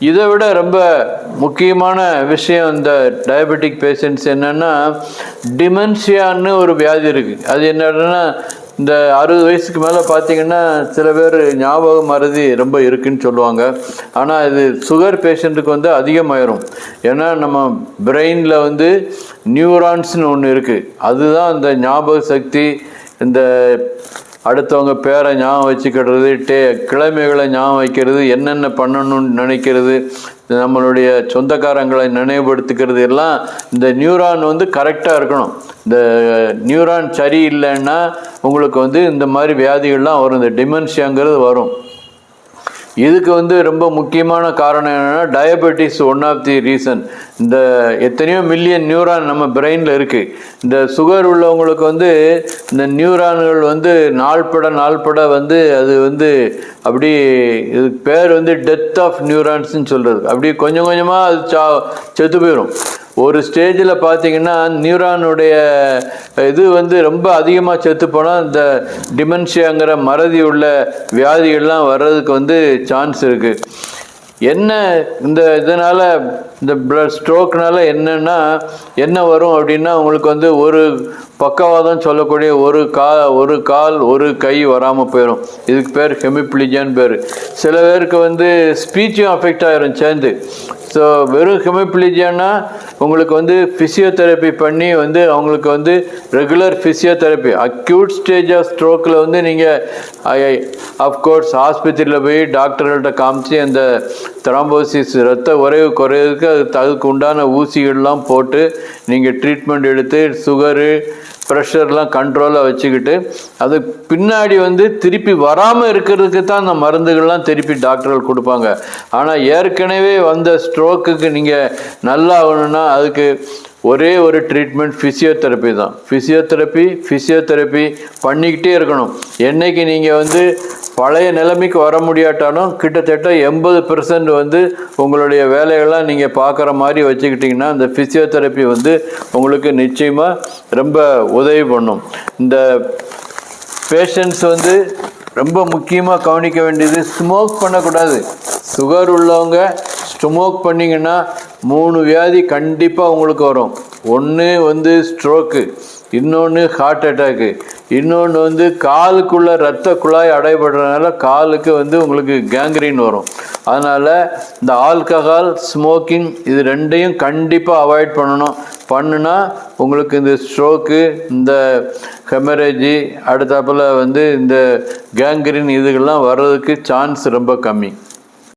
இதை விட ரொம்ப முக்கியமான விஷயம் இந்த டயபெட்டிக் பேஷண்ட்ஸ் என்னென்னா டிமென்ஷியான்னு ஒரு வியாதி இருக்குது அது என்னன்னா இந்த அறுபது வயசுக்கு மேலே பார்த்தீங்கன்னா சில பேர் ஞாபக மறதி ரொம்ப இருக்குன்னு சொல்லுவாங்க. ஆனால் இது சுகர் பேஷண்ட்டுக்கு வந்து அதிகமாயிரும். ஏன்னா நம்ம பிரெயினில் வந்து நியூரான்ஸ்னு ஒன்று இருக்குது அதுதான் அந்த ஞாபக சக்தி இந்த அடுத்தவங்க பேரை ஞாபகம் வச்சுக்கிறது டே கிழமைகளை ஞாபகம் வைக்கிறது என்னென்ன பண்ணணும்னு நினைக்கிறது நம்மளுடைய சொந்தக்காரங்களை நினைவுபடுத்திக்கிறது எல்லாம் இந்த நியூரான் வந்து கரெக்டாக இருக்கணும். இந்த நியூரான் சரி இல்லைன்னா உங்களுக்கு வந்து இந்த மாதிரி வியாதிகள்லாம் வரும். இந்த டிமென்ஷியாங்கிறது வரும். இதுக்கு வந்து ரொம்ப முக்கியமான காரணம் என்னென்னா diabetes one of the reason இந்த எத்தனையோ மில்லியன் நியூரான் நம்ம பிரெயினில் இருக்குது இந்த சுகர் உள்ளவங்களுக்கு வந்து இந்த நியூரான்கள் வந்து நாள்பட நாள்பட வந்து அது வந்து அப்படி இதுக்கு பேர் வந்து டெத் ஆஃப் நியூரான்ஸ்னு சொல்கிறது அப்படி கொஞ்சம் கொஞ்சமாக அது சா செத்து போயிடும் ஒரு ஸ்டேஜில் பார்த்தீங்கன்னா நியூரானுடைய இது வந்து ரொம்ப அதிகமாக செத்து போனால் இந்த டிமென்ஷியாங்கிற மறதி உள்ள வியாதிகள்லாம் வர்றதுக்கு வந்து சான்ஸ் இருக்குது என்ன இந்த இதனால் இந்த ப்ளட் ஸ்ட்ரோக்னால என்னென்னா என்ன வரும் அப்படின்னா உங்களுக்கு வந்து ஒரு பக்கவாதம் சொல்லக்கூடிய ஒரு கா ஒரு கால் ஒரு கை வராமல் போயிடும் இதுக்கு பேர் ஹெமிப்ளிஜான்னு பேர். சில பேருக்கு வந்து ஸ்பீச்சும் அஃபெக்ட் ஆகிரும் சேர்ந்து. ஸோ வெறும் ஹெமிப்ளிஜியன்னா உங்களுக்கு வந்து ஃபிசியோதெரப்பி பண்ணி வந்து அவங்களுக்கு வந்து regular physiotherapy acute stage of ஸ்ட்ரோக்கில் வந்து நீங்கள் அஃப்கோர்ஸ் ஆஸ்பத்திரியில் போய் டாக்டர்கள்ட்ட காமிச்சு அந்த த்ராம்போசிஸ் ரத்த உறைவு குறையிறதுக்கு அதுக்கு அதுக்கு உண்டான ஊசிகள்லாம் போட்டு நீங்கள் ட்ரீட்மெண்ட் எடுத்து சுகரு ப்ரெஷர்லாம் கண்ட்ரோலாக வச்சுக்கிட்டு அது பின்னாடி வந்து திருப்பி வராமல் இருக்கிறதுக்கு தான் அந்த மருந்துகள்லாம் திருப்பி டாக்டர்கள் கொடுப்பாங்க. ஆனால் ஏற்கனவே வந்த ஸ்ட்ரோக்குக்கு நீங்கள் நல்லா ஆகணும்னா அதுக்கு ஒரே ஒரு ட்ரீட்மெண்ட் ஃபிசியோதெரப்பி தான். ஃபிசியோதெரப்பி ஃபிசியோதெரப்பி பண்ணிக்கிட்டே இருக்கணும். என்னைக்கு நீங்கள் வந்து பழைய நிலைமைக்கு வர முடியாட்டாலும் கிட்டத்தட்ட எண்பது பெர்சன்ட் வந்து உங்களுடைய வேலைகள்லாம் நீங்கள் பார்க்குற மாதிரி வச்சுக்கிட்டிங்கன்னா இந்த ஃபிசியோதெரப்பி வந்து உங்களுக்கு நிச்சயமாக ரொம்ப உதவி பண்ணும். இந்த பேஷண்ட்ஸ் வந்து ரொம்ப முக்கியமாக கவனிக்க வேண்டியது ஸ்மோக் பண்ணக்கூடாது. சுகர் உள்ளவங்க ஸ்மோக் பண்ணிங்கன்னா மூணு வியாதி கண்டிப்பாக உங்களுக்கு வரும். ஒன்று வந்து ஸ்ட்ரோக்கு இன்னொன்று ஹார்ட் அட்டாக்கு இன்னொன்று வந்து காலுக்குள்ளே ரத்த குழாய் அடைபடுறதுனால காலுக்கு வந்து உங்களுக்கு கேங்க்ரீன் வரும். அதனால் இந்த ஆல்கஹால் ஸ்மோக்கிங் இது ரெண்டையும் கண்டிப்பாக அவாய்ட் பண்ணணும். பண்ணுனா உங்களுக்கு இந்த ஸ்ட்ரோக்கு இந்த ஹெமரேஜி அடுத்தாப்பில் வந்து இந்த கேங்க்ரீன் இதுகள்லாம் வர்றதுக்கு சான்ஸ் ரொம்ப கம்மி.